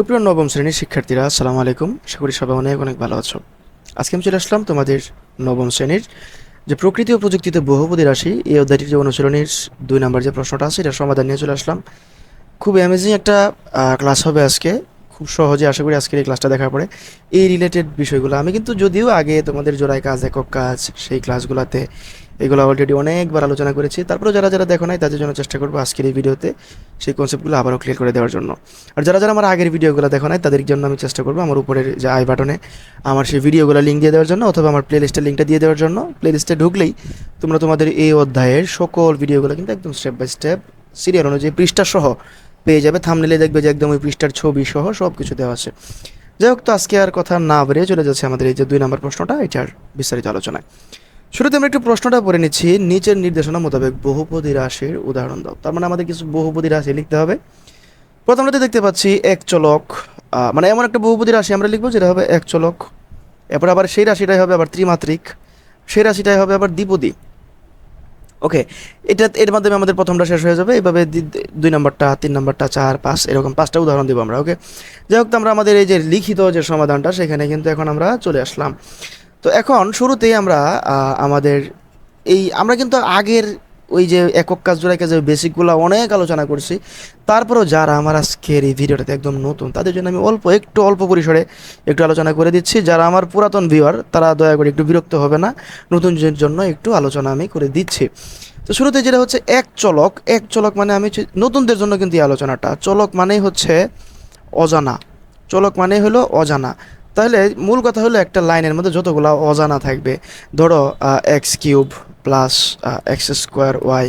সুপ্রিয় নবম শ্রেণির শিক্ষার্থীরা, আসসালামু আলাইকুম। আশা করি সবাই অনেক অনেক ভালো আছো। আজকে আমি চলে আসলাম তোমাদের নবম শ্রেণির যে প্রকৃতি ও প্রযুক্তিতে বহুপদী রাশি, এই অধ্যায়টির যে অনুশীলনীর দুই নম্বর যে প্রশ্নটা আছে, এটার সমাধান নিয়ে চলে আসলাম। খুব অ্যামেজিং একটা ক্লাস হবে আজকে। খুব সহজে আশা করি আজকের এই ক্লাসটা দেখার পরে এই রিলেটেড বিষয়গুলো। আমি কিন্তু যদিও আগে তোমাদের জোড়ায় কাজ, একক কাজ সেই ক্লাসগুলোতে এগুলো অলরেডি অনেকবার আলোচনা করেছি। তারপরে যারা যারা দেখো নাই, তাদের জন্য চেষ্টা করব আজকের এই ভিডিওতে সেই কনসেপ্টগুলো আবারও ক্লিয়ার করে দেওয়ার জন্য। আর যারা যারা আমার আগের ভিডিওগুলো দেখো নাই, তাদের জন্য আমি চেষ্টা করব আমার উপরের যে আই বাটনে আমার সেই ভিডিওগুলো লিঙ্ক দিয়ে দেওয়ার জন্য অথবা আমার প্লে লিস্টের লিঙ্কটা দিয়ে দেওয়ার জন্য। প্লে লিস্টে ঢুকলেই তোমরা তোমাদের এই অধ্যায়ের সকল ভিডিওগুলো কিন্তু একদম স্টেপ বাই স্টেপ সিরিয়াল অনুযায়ী পৃষ্ঠা সহ পেয়ে যাবে। থামনেলে দেখবে যে একদম ওই পৃষ্ঠার ছবি সহ সব কিছু দেওয়া আছে। যাই হোক, তো আজকে আর কথা না বেরিয়ে চলে যাচ্ছে আমাদের এই যে দুই নম্বর প্রশ্নটা, এটার বিস্তারিত আলোচনায়। শুরুতে আমরা একটু প্রশ্নটা পড়ে নিচ্ছি। নিচের নির্দেশনা মোতাবেক বহুপদী রাশির উদাহরণ দাও। তার মানে আমাদের কিছু বহুপদী রাশি লিখতে হবে। প্রথমটাতে দেখতে পাচ্ছি এক চলক মানে এমন একটা বহুপদী রাশি আমরা লিখব যেটা হবে এক চলক। এরপর আবার সেই রাশিটাই হবে আবার ত্রিমাত্রিক। সেই রাশিটাই হবে আবার দ্বিপদী। ওকে এটা, এর মাধ্যমে আমাদের প্রথমটা শেষ হয়ে যাবে। এইভাবে দি- দুই নম্বরটা, তিন নম্বরটা, চার, পাঁচ, এরকম পাঁচটা উদাহরণ দেবো আমরা ওকে যাই হোক আমরা আমাদের এই যে লিখিত যে সমাধানটা, সেখানে কিন্তু এখন আমরা চলে আসলাম। তো এখন শুরুতেই আমরা আমাদের এই, আমরা কিন্তু আগের ওই যে একক কাজ জোড়াই কাজের বেসিকগুলো অনেক আলোচনা করছি। তারপরেও যারা আমার আজকের এই ভিডিওটাতে একদম নতুন, তাদের জন্য আমি অল্প, একটু অল্প পরিসরে একটু আলোচনা করে দিচ্ছি। যারা আমার পুরাতন ভিউয়ার তারা দয়া করে একটু বিরক্ত হবে না। নতুনদের জন্য একটু আলোচনা আমি করে দিচ্ছি। তো শুরুতে যেটা হচ্ছে এক চলক এক চলক মানে আমি নতুনদের জন্য কিন্তু এই আলোচনাটা। চলক মানেই হচ্ছে অজানা। চলক মানে হলো অজানা। তাহলে মূল কথা হলো একটা লাইনের মধ্যে যতগুলো অজানা থাকবে। ধরো X cube plus X square Y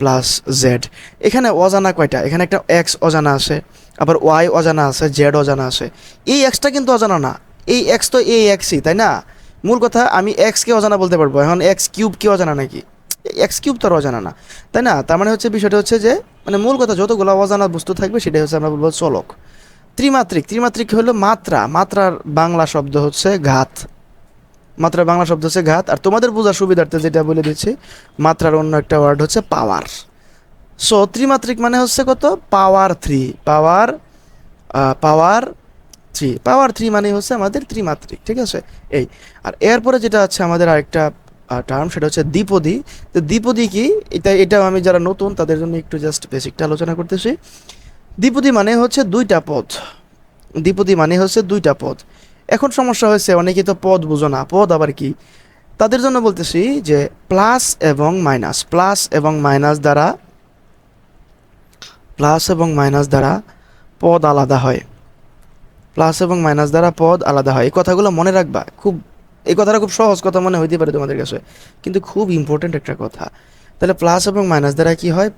plus Z এখানে অজানা কয়টা? এখানে একটা এক্স অজানা আছে, আবার ওয়াই অজানা আছে জেড অজানা আছে। এই এক্সটা কিন্তু অজানা না। এই এক্স তো এই এক্সই তাই না? মূল কথা, আমি এক্সকে অজানা বলতে পারব। এখন এক্স কিউব কি অজানা নাকি? এক্স কিউব তো অজানা না। তাই না? তার মানে হচ্ছে বিষয়টা হচ্ছে যে মানে মূল কথা, যতগুলো অজানা বস্তু থাকবে, সেটাই হচ্ছে আমরা বলব চলক। ত্রিমাত্রিক ত্রিমাত্রিক হলো মাত্রা। মাত্রার বাংলা শব্দ হচ্ছে ঘাত। মাত্রার বাংলা শব্দ হচ্ছে ঘাত। আর তোমাদের বোঝার সুবিধার্থে যেটা বলে দিচ্ছি, মাত্রার অন্য একটা ওয়ার্ড হচ্ছে পাওয়ার সো ত্রিমাত্রিক মানে হচ্ছে কত? Power three power power three power three মানে হচ্ছে আমাদের ত্রিমাত্রিক, ঠিক আছে? এই। আর এরপরে যেটা আছে আমাদের আরেকটা টার্ম সেটা হচ্ছে দ্বিপদী। তো দ্বিপদী কি? এটা, এটাও আমি যারা নতুন, তাদের জন্য একটু জাস্ট বেসিকটা আলোচনা করতেছি। দ্বিপদী মানে হচ্ছে দুইটা পদ। দ্বিপদী মানে হচ্ছে দুইটা পদ। এখন সমস্যা হয়েছে অনেকে তো পদ বুঝো না। পদ আবার কি? তাদের জন্য বলতেছি যে প্লাস এবং মাইনাস, প্লাস এবং মাইনাস দ্বারা, প্লাস এবং মাইনাস দ্বারা পদ আলাদা হয়। প্লাস এবং মাইনাস দ্বারা পদ আলাদা হয়। এই কথাগুলো মনে রাখবা। খুব, এই কথাটা খুব সহজ কথা মনে হইতে পারে তোমাদের কাছে। কিন্তু খুব ইম্পর্ট্যান্ট একটা কথা। তাহলে প্লাস এবং মাইনাস দ্বারা কি হয়?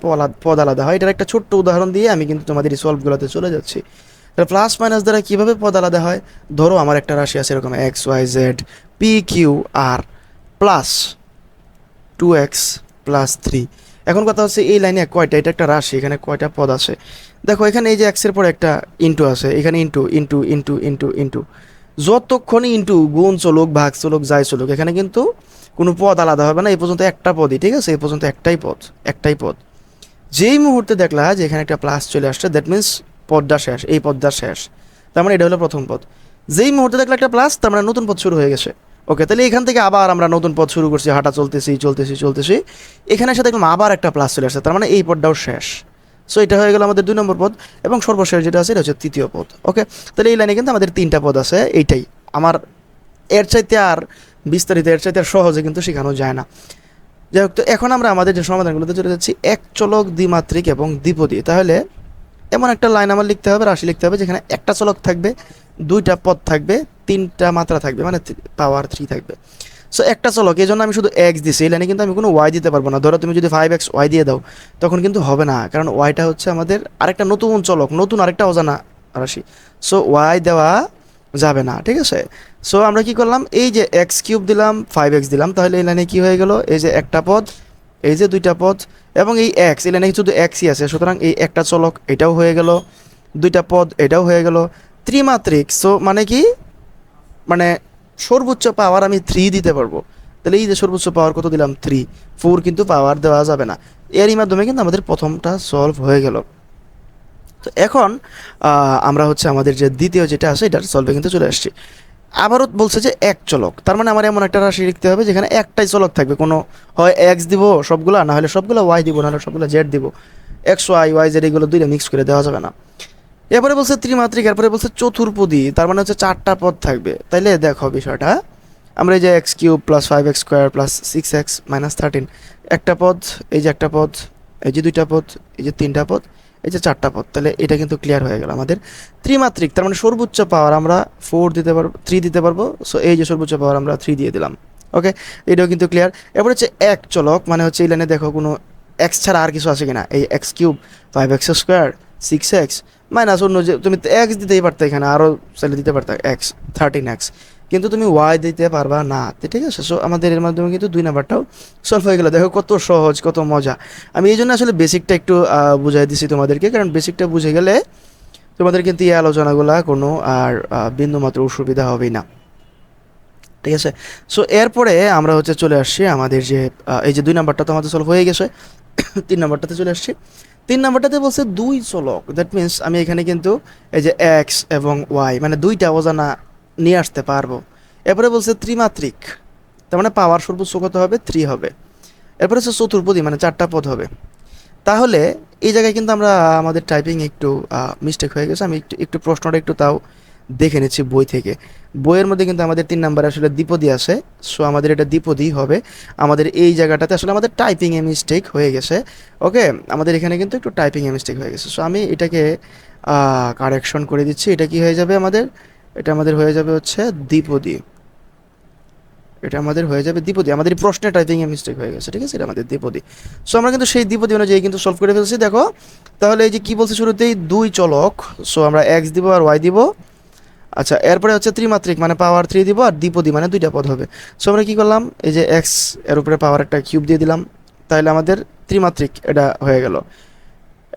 পদ আলাদা হয়। এটার একটা ছোট্ট উদাহরণ দিয়ে আমি কিন্তু তোমাদের এই সলভগুলোতে চলে যাচ্ছি। তাহলে প্লাস মাইনাস দ্বারা কীভাবে পদ আলাদা হয়? ধরো আমার একটা রাশি আছে এরকম X Y Z P Q R plus two X plus three এখন কথা হচ্ছে এই লাইনে কয়টা? এটা একটা রাশি, এখানে কয়টা পদ আছে? দেখো, এখানে এই যে এক্সের পর একটা ইন্টু আছে। এখানে into into into into into যতক্ষণই into গুণ চলুক, ভাগ চলুক, যাই চলুক, এখানে কিন্তু কোনো পদ আলাদা হবে না, এই পর্যন্ত একটা পদই, ঠিক আছে? এই পর্যন্ত একটাই পদ একটাই পদ। যেই মুহূর্তে দেখলা যে এখানে একটা প্লাস চলে আসছে দ্যাট মিন্স পদটা শেষ, এই পদটা শেষ। তার মানে এটা হলো প্রথম পদ। যেই মুহূর্তে দেখলা একটা প্লাস তার মানে নতুন পদ শুরু হয়ে গেছে। ওকে তাহলে এখান থেকে আবার আমরা নতুন পদ শুরু করছি, হাঁটা চলতেছি চলতেছি চলতেছি। এখানে এসে দেখলাম আবার একটা প্লাস চলে আসছে, তার মানে এই পদটাও শেষ। সো এটা হয়ে গেল আমাদের দুই নম্বর পদ এবং সর্বশেষ যেটা আছে, এটা হচ্ছে তৃতীয় পদ। ওকে তাহলে এই লাইনে কিন্তু আমাদের তিনটা পদ আছে, এইটাই। আমার এর চাইতে আর বিস্তারিত, এর চাইতে আর সহজে কিন্তু শেখানো যায় না। যাই হোক, তো এখন আমরা আমাদের যে সমাধানগুলোতে চলে যাচ্ছি, এক চলক দ্বিমাত্রিক এবং দ্বিপদী। তাহলে এমন একটা লাইন আমার লিখতে হবে, রাশি লিখতে হবে, যেখানে একটা চলক থাকবে, দুইটা পদ থাকবে, তিনটা মাত্রা থাকবে মানে পাওয়ার থ্রি থাকবে। সো একটা চলক এই জন্য আমি শুধু এক্স দিছি? এই লাইনে কিন্তু আমি কোনো ওয়াই দিতে পারব না। ধরো, তুমি যদি ফাইভ এক্স ওয়াই দিয়ে দাও, তখন কিন্তু হবে না। কারণ ওয়াইটা হচ্ছে আমাদের আরেকটা নতুন চলক, নতুন আরেকটা অজানা রাশি। সো ওয়াই দেওয়া যাবে না, ঠিক আছে? সো আমরা কি করলাম? এই যে এক্স কিউব দিলাম ফাইভ এক্স দিলাম, তাহলে এই লাইনে কী হয়ে গেল? এই যে একটা পদ, এই যে দুইটা পদ, এবং এই এক্স এই লাইনে শুধু এক্সই আছে। সুতরাং এই একটা চলক, এটাও হয়ে গেল। দুইটা পদ, এটাও হয়ে গেল। ত্রিমাত্রিক সো মানে কি? মানে সর্বোচ্চ পাওয়ার আমি থ্রি দিতে পারব। তাহলে এই যে সর্বোচ্চ পাওয়ার কত দিলাম? থ্রি ফোর কিন্তু পাওয়ার দেওয়া যাবে না। এরই মাধ্যমে কিন্তু আমাদের প্রথমটা সলভ হয়ে গেল। তো এখন আমরা হচ্ছে আমাদের যে দ্বিতীয় যেটা আছে, এটার সলভে কিন্তু চলে আসছি। আবারও বলছে যে এক চলক। তার মানে আমার এমন একটা রাশি লিখতে হবে যেখানে একটাই চলক থাকবে। কোনো হয় এক্স দিব সবগুলা, না হলে সবগুলো ওয়াই দিব, না হলে সবগুলো জেড দিব। এক্স ওয়াই ওয়াই জেড এগুলো দুইটা মিক্স করে দেওয়া যাবে না। এরপরে বলছে ত্রিমাত্রিক, এরপরে বলছে চতুর্পদী, তার মানে হচ্ছে চারটা পদ থাকবে। তাইলে দেখো বিষয়টা। আমরা এই যে X cube plus five X square plus six X minus thirteen একটা পদ, এই যে একটা পদ, এই যে দুইটা পদ, এই যে তিনটা পদ, এই যে চারটা পদ তাহলে এটা কিন্তু ক্লিয়ার হয়ে গেল আমাদের। ত্রিমাত্রিক, তার মানে সর্বোচ্চ পাওয়ার আমরা ফোর দিতে পারব থ্রি দিতে পারব সো এই যে সর্বোচ্চ পাওয়ার আমরা থ্রি দিয়ে দিলাম। ওকে এটাও কিন্তু ক্লিয়ার এরপর হচ্ছে এক চলক মানে হচ্ছে এই লাইনে দেখো কোনো এক্স ছাড়া আর কিছু আছে কিনা। এই X cube five X square six X minus অন্য যে, তুমি এক্স দিতেই পারতে এখানে, আরও চাইলে দিতে পারতে এক্স থার্টিন এক্স কিন্তু তুমি ওয়াই দিতে পারবা না। ঠিক আছে? সো আমাদের এর মাধ্যমে কিন্তু দুই নাম্বারটাও সলভ হয়ে গেল। দেখো কত সহজ, কত মজা। আমি এই জন্য আসলে বেসিকটা একটু বুঝাই দিছি তোমাদেরকে। কারণ বেসিকটা বুঝে গেলে তোমাদের কিন্তু এই আলোচনাগুলা কোনো আর বিন্দুমাত্র অসুবিধা হবেই না। ঠিক আছে? সো এরপরে আমরা হচ্ছে চলে আসছি আমাদের যে এই যে দুই নাম্বারটা তো আমাদের সলভ হয়ে গেছে। তিন নাম্বারটাতে চলে আসছি। তিন নাম্বারটাতে বলছে দুই চলক। দ্যাট মিনস আমি এখানে কিন্তু এই যে এক্স এবং ওয়াই মানে দুইটা অজানা নিয়ে আসতে পারব। এরপরে বলছে ত্রিমাত্রিক, তার মানে পাওয়ার সর্বোচ্চ কত হবে? থ্রি হবে। এরপরে হচ্ছে চতুর্পদী মানে চারটা পদ হবে। তাহলে এই জায়গায় কিন্তু আমরা, আমাদের টাইপিং একটু মিস্টেক হয়ে গেছে। আমি একটু একটু প্রশ্নটা একটু তাও দেখে নিচ্ছি বই থেকে। বইয়ের মধ্যে কিন্তু আমাদের তিন নাম্বার আসলে দ্বিপদী আছে। সো আমাদের এটা দ্বিপদী হবে। আমাদের এই জায়গাটাতে আসলে আমাদের টাইপিং এ মিস্টেক হয়ে গেছে। ওকে আমাদের এখানে কিন্তু একটু টাইপিংয়ে মিস্টেক হয়ে গেছে। সো আমি এটাকে কারেকশন করে দিচ্ছি। এটা কি হয়ে যাবে আমাদের? এটা আমাদের হয়ে যাবে হচ্ছে দ্বিপদী। এটা আমাদের হয়ে যাবে দ্বিপদী। আমাদের প্রশ্নে টাইপিং এ মিস্টেক হয়ে গেছে। ঠিক আছে? এটা আমাদের দ্বিপদী। সো আমরা কিন্তু সেই দ্বিপদী অনুযায়ী কিন্তু সলভ করে ফেলছি। দেখো, তাহলে এই যে কি বলছে শুরুতেই? দুই চলক। সো আমরা এক্স দিব আর ওয়াই দিব। আচ্ছা এরপরে হচ্ছে ত্রিমাত্রিক মানে পাওয়ার থ্রি দিব আর দ্বিপদী মানে দুইটা পদ হবে। সো আমরা কী করলাম? এই যে এক্সের উপরে পাওয়ার একটা কিউব দিয়ে দিলাম। তাহলে আমাদের ত্রিমাত্রিক এটা হয়ে গেল।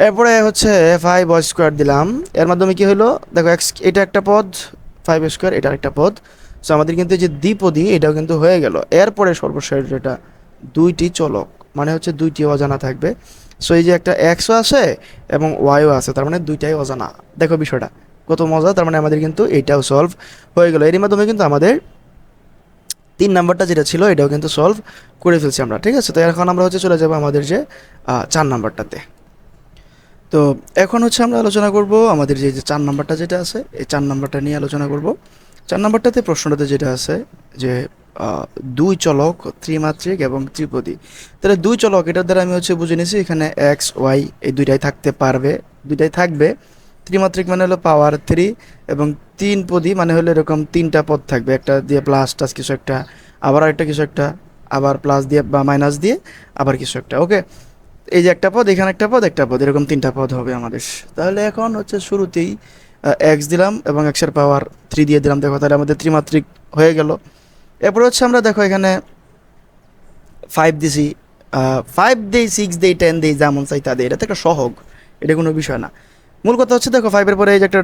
এরপরে হচ্ছে ফাইভ স্কোয়ার দিলাম। এর মাধ্যমে কি হলো? দেখো এক্স এটা একটা পদ ফাইভ স্কোয়ার এটা একটা পদ। সো আমাদের কিন্তু যে দ্বিপদী, এটাও কিন্তু হয়ে গেল। এরপরে সর্বশেষ যেটা, দুইটি চলক মানে হচ্ছে দুইটি অজানা থাকবে। সো এই যে একটা এক্সও আছে এবং ওয়াইও আছে, তার মানে দুইটাই অজানা। দেখো বিষয়টা। কত মজা, তার মানে আমাদের কিন্তু এইটাও সলভ হয়ে গেল। এরই মাধ্যমে কিন্তু আমাদের তিন নাম্বারটা যেটা ছিল, এটাও কিন্তু সলভ করে ফেলছি আমরা, ঠিক আছে? তো এখন আমরা হচ্ছে চলে যাব আমাদের যে চার নাম্বারটাতে। তো এখন হচ্ছে আমরা আলোচনা করব আমাদের যে চার নাম্বারটা যেটা আছে, এই চার নাম্বারটা নিয়ে আলোচনা করব। চার নাম্বারটাতে প্রশ্নটাতে যেটা আছে যে দুই চলক ত্রিমাত্রিক এবং ত্রিপদী। তাহলে দুই চলক, এটার দ্বারা আমি হচ্ছে বুঝে নিয়েছি এখানে এক্স ওয়াই এই দুইটাই থাকতে পারবে, দুইটাই থাকবে। ত্রিমাত্রিক মানে হলো পাওয়ার থ্রি এবং তিন পদী মানে হলো এরকম তিনটা পদ থাকবে। একটা দিয়ে প্লাস টাস কিছু একটা, আবার একটা কিছু একটা, আবার প্লাস দিয়ে বা মাইনাস দিয়ে আবার কিছু একটা ওকে এই যে একটা পদ, এখানে একটা পদ একটা পদ, এরকম তিনটা পদ হবে আমাদের। তাহলে এখন হচ্ছে শুরুতেই এক্স দিলাম এবং এক্সের পাওয়ার থ্রি দিয়ে দিলাম। দেখো তাহলে আমাদের ত্রিমাত্রিক হয়ে গেল। এরপর হচ্ছে আমরা দেখো এখানে ফাইভ দিছি ফাইভ দেই সিক্স দেই টেন দেই, যেমন চাই তা দেই। এটা তো একটা সহগ, এটা কোনো বিষয় না। মূল কথা হচ্ছে দেখো ফাইভের পরে এই যে একটা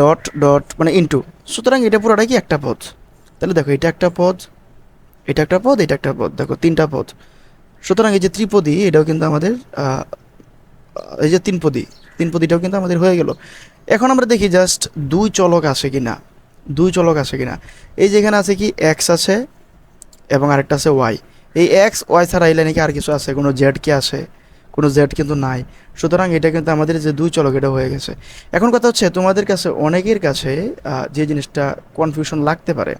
ডট ডট মানে ইন্টু সুতরাং এটা পুরোটাই কি একটা পদ? তাহলে দেখো এটা একটা পদ, এটা একটা পদ, এটা একটা পদ, দেখো তিনটা পদ। সুতরাং এই যে ত্রিপদী, এটাও কিন্তু আমাদের এই যে তিনপদী, তিনপদীটাও কিন্তু আমাদের হয়ে গেল। এখন আমরা দেখি জাস্ট দুই চলক আছে কি না দুই চলক আছে কি না এই যে এখানে আছে কি এক্স আছে এবং আরেকটা আছে ওয়াই এই এক্স ওয়াই ছাড়া এই লাইনে কি আর কিছু আছে? কোনো জেড কি আছে? কোনো জেড কিন্তু নাই। সুতরাং এটা কিন্তু আমাদের যে দুই চলক, এটা হয়ে গেছে। এখন কথা হচ্ছে, তোমাদের কাছে অনেকের কাছে যে জিনিসটা কনফিউশন লাগতে পারে,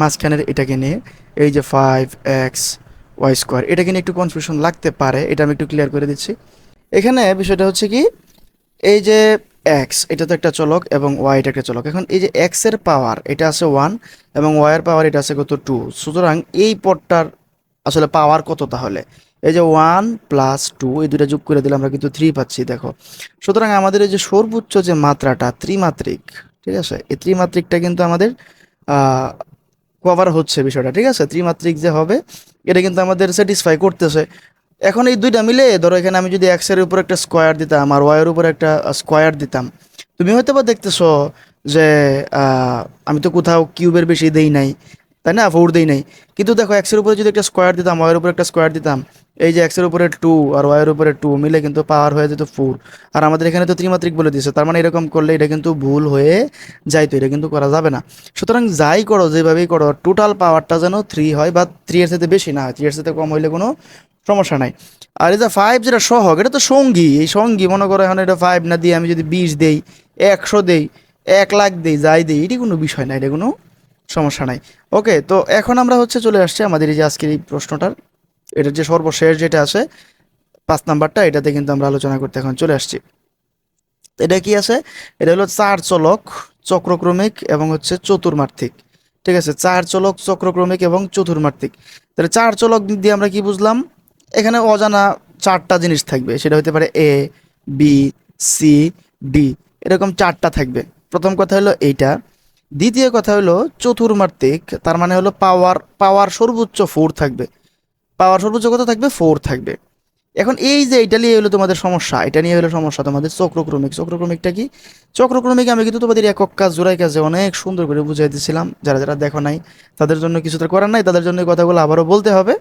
মাঝখানের এটাকে নিয়ে, এই যে ফাইভ এক্স ওয়াই স্কোয়ার এটাকে নিয়ে একটু কনফিউশন লাগতে পারে? এটা আমি একটু ক্লিয়ার করে দিচ্ছি। এখানে বিষয়টা হচ্ছে কি, এই যে এক্স এটা তো একটা চলক এবং ওয়াই এটা একটা চলক। এখন এই যে এক্সের পাওয়ার এটা আছে ওয়ান এবং ওয়াই এর পাওয়ার এটা আছে কত টু সুতরাং এই পটটার আসলে পাওয়ার কত তাহলে? এই যে ওয়ান প্লাস টু, এই দুটা যোগ করে দিলে আমরা কিন্তু থ্রি পাচ্ছি, দেখো। সুতরাং আমাদের এই যে সর্বোচ্চ যে মাত্রাটা, ত্রিমাত্রিক, ঠিক আছে? এই ত্রিমাত্রিকটা কিন্তু আমাদের কভার হচ্ছে বিষয়টা, ঠিক আছে? ত্রিমাত্রিক যে হবে, এটা কিন্তু আমাদের স্যাটিসফাই করতেছে। এখন এই দুইটা মিলে, ধরো এখানে আমি যদি এক্সের উপর একটা স্কোয়ার দিতাম আর ওয়াই এর উপর একটা স্কোয়ার দিতাম, তুমি হয়তো বা দেখতেছো যে আমি তো কোথাও কিউবের বেশি দেই নাই, তাই না? ফোর দেই নাই। কিন্তু দেখো এক্সের উপরে যদি একটা স্কোয়ার দিতাম ওয়াই এর উপর একটা স্কোয়ার দিতাম এই যে এক্সের উপরে টু আর ওয়াইয়ের উপরে টু মিলে কিন্তু পাওয়ার হয়ে যেত ফোর আর আমাদের এখানে তো ত্রিমাত্রিক বলে দিয়েছে, তার মানে এরকম করলে এটা কিন্তু ভুল হয়ে যাইতো, এটা কিন্তু করা যাবে না। সুতরাং যাই করো, যেভাবেই করো টোটাল পাওয়ারটা যেন থ্রি হয় বা থ্রি এর সাথে বেশি না থ্রি এর সাথে কম হইলে কোনো সমস্যা নাই। আর যে ফাইভ যেটা সহগ, এটা তো সঙ্গী, এই সঙ্গী মনে করো এখন এটা ফাইভ না দিয়ে আমি যদি বিশ দেই, একশো দেই, এক লাখ দেই, যাই দেই, এটি কোনো বিষয় না, এটা কোনো সমস্যা নাই। ওকে তো এখন আমরা হচ্ছে চলে আসছি আমাদের এই যে আজকের এই প্রশ্নটার এটার যে সর্বশেষ যেটা আছে, পাঁচ নাম্বারটা, এটাতে কিন্তু আমরা আলোচনা করতে এখন চলে আসছি। এটা কি আছে? এটা হলো চার চলক চক্রক্রমিক এবং হচ্ছে চতুর্মার্থিক ঠিক আছে? চার চলক চক্রক্রমিক এবং চতুর্মার্থিক তাহলে চার চলক দিয়ে আমরা কি বুঝলাম? এখানে অজানা চারটা জিনিস থাকবে। সেটা হতে পারে এ বি সি ডি এরকম চারটা থাকবে। প্রথম কথা হলো এইটা। দ্বিতীয় কথা হলো চতুর্মাত্রিক, তার মানে হলো পাওয়ার পাওয়ার সর্বোচ্চ ফোর থাকবে। পাওয়ার সর্বোচ্চ কত থাকবে? ফোর থাকবে। এখন এই যে এটা নিয়ে হলো তোমাদের সমস্যা, এটা নিয়ে হলো সমস্যা তোমাদের চক্রক্রমিক। চক্রক্রমিকটা কি? চক্রক্রমিক আমি কিন্তু তোমাদের একক কাজ, জোড়াই কাজে অনেক সুন্দর করে বুঝাই দিয়েছিলাম যারা যারা দেখো নাই, তাদের জন্য কিছু তো করার নাই, তাদের জন্য কথাগুলো আবারও বলতে হবে।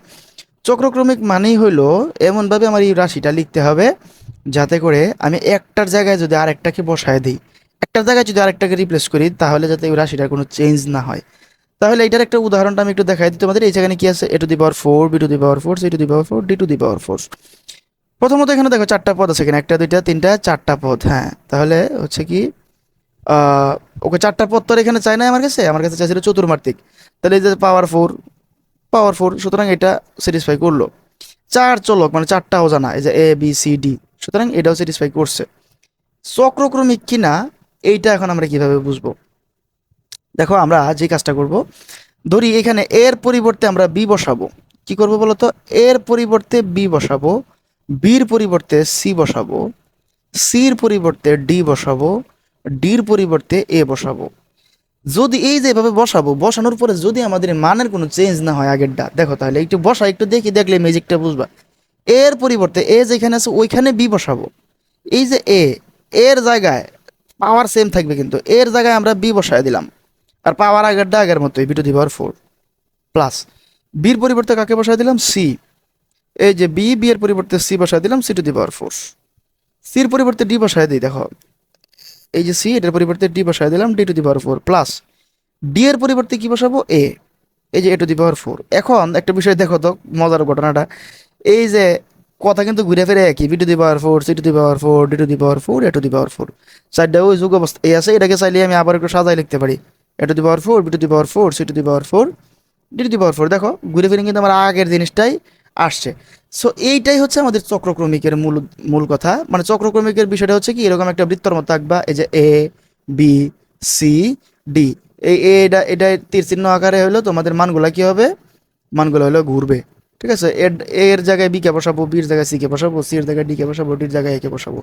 চক্রক্রমিক মানেই হইল এমনভাবে আমার এই রাশিটা লিখতে হবে, যাতে করে আমি একটার জায়গায় যদি আরেকটাকে বসায় দিই, একটার জায়গায় যদি আরেকটাকে রিপ্লেস করি, তাহলে যাতে ওই রাশিটার কোনো চেঞ্জ না হয়। তাহলে এটার একটা উদাহরণটা আমি একটু দেখাই দিই তোমাদের। এই জায়গায় কি আছে? A to the power four B to the power four C to the power four D to the power four প্রথমত এখানে দেখো চারটা পদ আছে এখানে, একটা, দুইটা, তিনটা, চারটা পদ হ্যাঁ। তাহলে হচ্ছে কি ওকে চারটা পদ তো আর এখানে চাই না আমার কাছে? আমার কাছে চাইছিল চতুর্মাত্রিক। তাহলে এই যে পাওয়ার ফোর পাওয়ার ফোর সুতরাং এটা স্যাটিসফাই করল। চার চলক মানে চারটা অজানা, এই যে এ বি সি ডি সুতরাং এটাও স্যাটিসফাই করছে। চক্রক্রমিক কিনা, এইটা এখন আমরা কীভাবে বুঝব? দেখো আমরা যে কাজটা করব, ধরি এখানে এর পরিবর্তে আমরা বি বসাবো। কি করব বলতো? এর পরিবর্তে বি বসাবো, বির পরিবর্তে সি বসাবো, সির পরিবর্তে ডি বসাবো, ডির পরিবর্তে এ বসাবো। যদি এই যে এভাবে বসাবো, বসানোর পরে যদি আমাদের মানের কোনো চেঞ্জ না হয় আগেরটা, দেখো তাহলে একটু বসা, একটু দেখি, দেখলে ম্যাজিকটা বুঝবা। এর পরিবর্তে এ যেখানে আছে, ওইখানে বি বসাবো। এই যে এ, এর জায়গায় পাওয়ার সেম থাকবে কিন্তু, এর জায়গায় আমরা বি বসায় দিলাম। আর পাওয়ার আগেরটা আগের মতোই B to the power four plus বির পরিবর্তে কাকে বসায় দিলাম? সি এই যে বি বি এর পরিবর্তে সি বসায় দিলাম C to the power four সির পরিবর্তে ডি বসায় দিই, দেখো। এই যে সি এটার পরিবর্তে ডি বসায় দিলাম D to the power four plus D এর পরিবর্তে কি বসাবো? এ এই যে এ টু দি পাওয়ার ফোর এখন একটা বিষয় দেখো তো, মজার ঘটনাটা। এই যে কথা কিন্তু ঘুরে ফিরে একই B to the power four C to the power four D to the power four A to the power four চারটা ওই যুগ অবস্থা এই আছে, এটাকে চাইলে আমি আবার একটু সাজাই লিখতে পারি। A to the power four B to the power four C to the power four D to the power four দেখো, ঘুরে ফিরে কিন্তু আমার আগের জিনিসটাই আসছে। সো এইটাই হচ্ছে আমাদের চক্রক্রমিকের মূল মূল কথা। মানে চক্রক্রমিকের বিষয়টা হচ্ছে কি, এরকম একটা বৃত্তর মতো থাকবা এই যে এ বি সি ডি এই এটা এটা তীর চিহ্ন আকারে হলো তোমাদের মানগুলা কি হবে? মানগুলো হলো ঘুরবে। ঠিক আছে? এর এর জায়গায় বি কে বসাবো বির জায়গায় সি কে বসাবো সি এর জায়গায় ডি কে বসাবো ডির জায়গায় এ কে বসাবো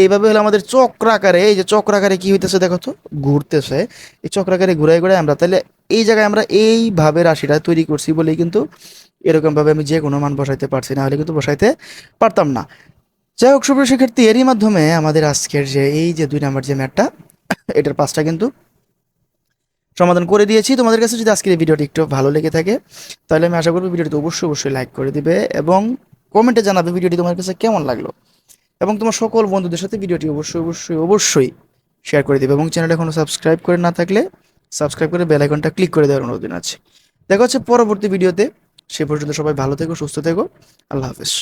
এইভাবে হলো আমাদের চক্রাকারে, এই যে চক্রাকারে কি হইতেছে দেখো তো, ঘুরতেছে। এই চক্রাকারে ঘুরাই ঘুরাই আমরা তাহলে এই জায়গায় আমরা এইভাবে রাশিটা তৈরি করছি বলেই কিন্তু এরকম ভাবে আমি যে কোনো মান বসাইতে পারছি না হলে কিন্তু বসাইতে পারতাম না। যাই হোক, সুপ্রিয় শিক্ষার্থী, এরই মাধ্যমে আমাদের আজকের যে, এই যে দুই নাম্বার যে ম্যাটটা, এটার পাঁচটা কিন্তু সমাধান করে দিয়েছি। তোমাদের কাছে যদি আজকের এই ভিডিওটি একটু ভালো লেগে থাকে, তাহলে আমি আশা করব ভিডিওটি অবশ্যই অবশ্যই লাইক করে দিবে এবং কমেন্টে জানাবে ভিডিওটি তোমার কাছে কেমন লাগল। এবং তোমার সকল বন্ধুদের সাথে ভিডিওটি অবশ্যই অবশ্যই অবশ্যই শেয়ার করে দিবে এবং চ্যানেল এখনও সাবস্ক্রাইব করে না থাকলে সাবস্ক্রাইব করে বেল আইকনটা ক্লিক করে দেওয়ার অনুরোধ আছে দেখা হচ্ছে পরবর্তী ভিডিওতে। সে পর্যন্ত সবাই ভালো থেকো, সুস্থ থেকো। আল্লাহ হাফেজ।